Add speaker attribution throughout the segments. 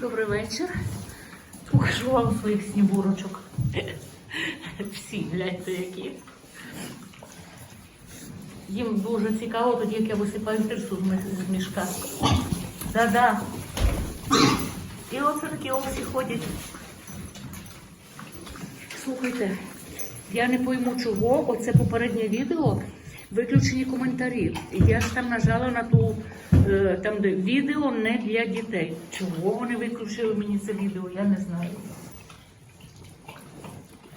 Speaker 1: Добрий вечір. Покажу вам своїх снігурочок. Всі, гляньте, які. Їм дуже цікаво, тоді як я висипаю тирсу з мішка. Да-да. І оце такі овсі ходять. Слухайте, я не пойму чого. Оце попереднє відео. Виключені коментарі. Я ж там нажала на ту е, там, де відео не для дітей. Чого вони виключили мені це відео, я не знаю.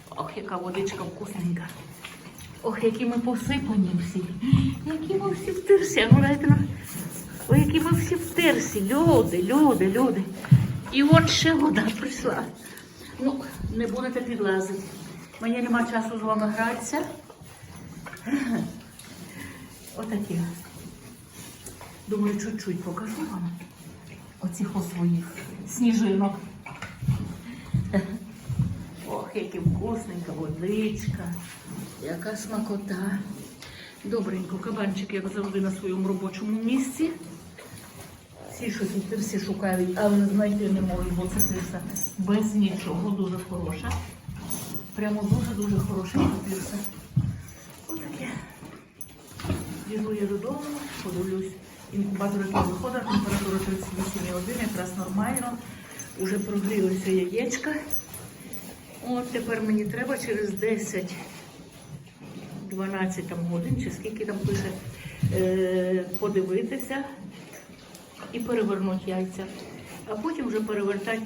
Speaker 1: Ох, яка водичка вкусненька. Ох, які ми посипані всі. Які ми всі в тирсі. Ну. Ой, які ми всі в тирсі. Люди, люди, люди. І от ще вода прийшла. Ну, не будете підлазити. Мені нема часу з вами гратися. Отакі. Думаю, чуть-чуть покажу вам. Оцих своїх сніжинок. Ох, яка вкусненька водичка, яка смакота. Добренько, кабанчик, як завжди, на своєму робочому місці. Всі щось тирсі шукають, але знайти не можуть, бо це тирса без нічого, дуже хороша. Прямо дуже-дуже хороша тирса. Біжу я додому, подивлюсь. Інкубатор який виходить, температура 38,1, якраз нормально. Уже прогрілися яєчка. От тепер мені треба через 10 12 годин, чи скільки там пише, е, подивитися і перевернути яйця. А потім вже перевертати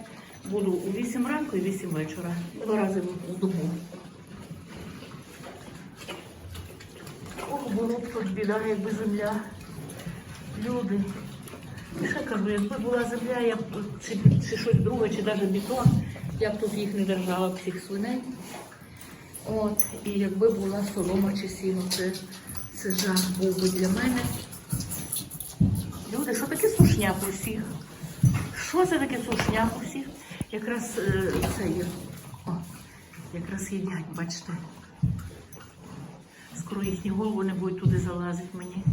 Speaker 1: буду у 8 ранку і 8 вечора. Два рази в добу. Город біда, якби земля. Люди. І ще кажу, якби була земля, я б чи, чи щось друге, чи навіть бетон, я б тут їх не держала цих свиней. От, і якби була солома чи сіно, це, це жах був би для мене. Люди, що таке сушняк усіх? Що це таке сушняк усіх? Якраз е, це є. О, якраз їдять, бачите. Скоро їхні голови не будуть туди залазити мені.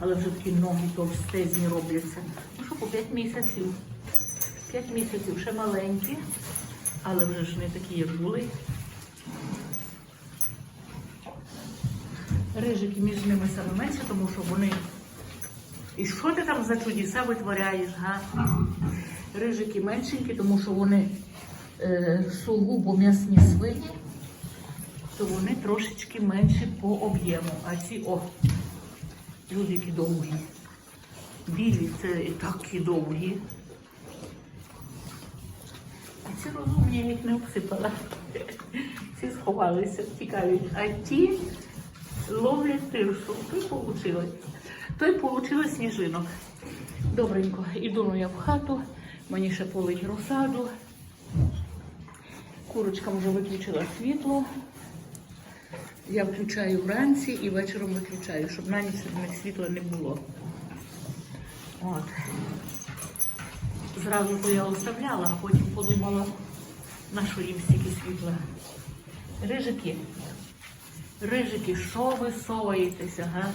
Speaker 1: Але вже такі ноги товстезні робляться. Ну що, по 5 місяців. 5 місяців ще маленькі, але вже ж не такі, як були. Рижики між ними саме менше, тому що вони. І що ти там за чудеса витворяєш, га? Рижики меншенькі, тому що вони е, сугубо м'ясні свині, то вони трошечки менші по об'єму. А ці о, люди які довгі. Білі це і такі довгі. А ці розумні я їх не обсипала. Ці сховалися, тікають. А ті ловлять тирсу. Той получилось. Той получилось сніжинок. Добренько, іду ну я в хату, мені ще полить розсаду. Курочкам вже виключила світло. Я включаю вранці і вечором виключаю, щоб на ніч світла не було. От. Зразу то я оставляла, а потім подумала, на що їм стільки світла. Рижики, рижики, що ви соваєтеся, га?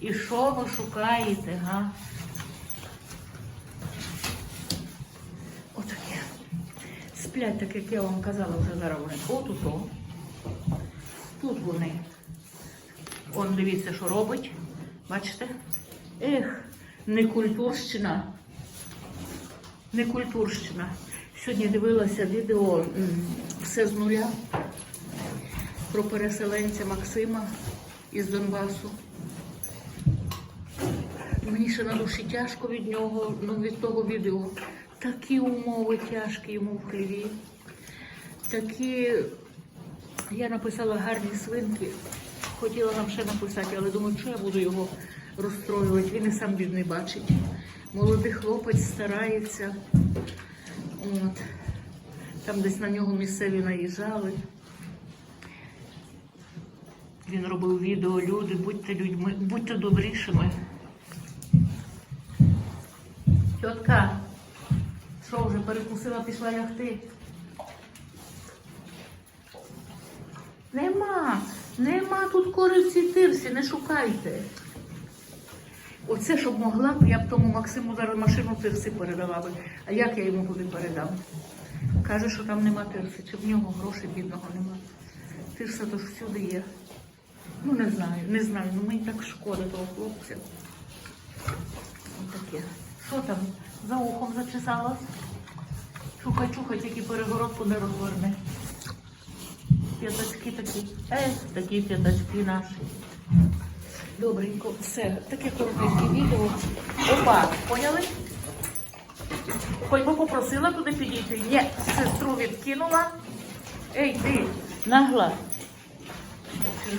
Speaker 1: І що ви шукаєте, га? Отаке. Сплять, так як я вам казала, вже зараз вони отуто. Тут вони. Он дивіться, що робить. Бачите? Ех, некультурщина. Некультурщина. Сьогодні дивилася відео все з нуля про переселенця Максима із Донбасу. Мені ще на душі тяжко від нього, ну від того відео. Такі умови тяжкі йому в хліві. Такі я написала гарні свинки. Хотіла нам ще написати, але думаю, що я буду його розстроювати. Він і сам бідний бачить. Молодий хлопець старається. От. Там десь на нього місцеві наїжджали. Він робив відео, люди, будьте людьми, будьте добрішими. Тітка, що вже перекусила, пішла лягти? Нема, нема тут кориці тирсі, не шукайте. Оце, щоб могла б, я б тому Максиму зараз машину тирси передала би. А як я йому куди передам? Каже, що там нема тирси, чи в нього грошей бідного нема. Тирса то ж всюди є. Ну не знаю, не знаю. Ну мені так шкода того хлопця. Отаке. Що там? За ухом зачесалось? Чухай, чухай, тільки перегородку не розверни. П'ятачки такі. Е, такі п'ятачки наші. Добренько, все, таке коротеньке відео. Опа, поняли? Хоч би попросила туди підійти. Ні, сестру відкинула. Ей, ти, нагла.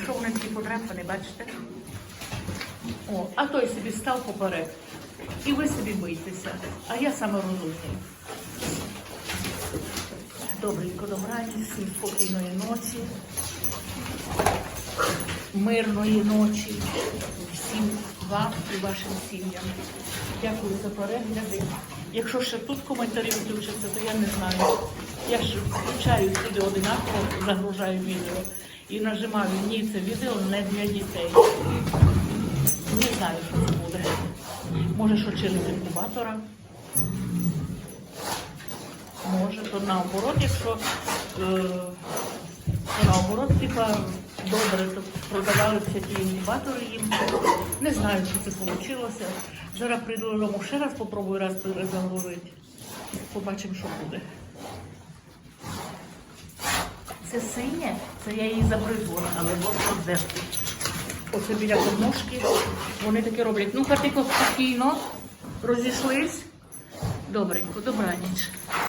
Speaker 1: Що вони такі подряпані, бачите? О, а той собі став поперед. І ви собі бийтеся. А я саме розумію. Добренько, добраніч, всім спокійної ночі, мирної ночі, всім вам і вашим сім'ям. Дякую за перегляди. Якщо ще тут коментарі включаться, то я не знаю. Я ж включаю сюди одинаково, загружаю відео і нажимаю ні, це відео не для дітей. Не знаю, що це буде. Може, що через інкубатора. Може, то наоборот, якщо е, наоборот, типа добре, то продавалися ті інкубатори їм. Не знаю, що це вийшло. Зараз прийду додому ще раз попробую раз перезагрузити. Побачимо, що буде. Це синє, це я її забризла, але от де. Оце біля подножки. Вони таке роблять. Ну, тихо, спокійно, розійшлись. Добренько, добраніч.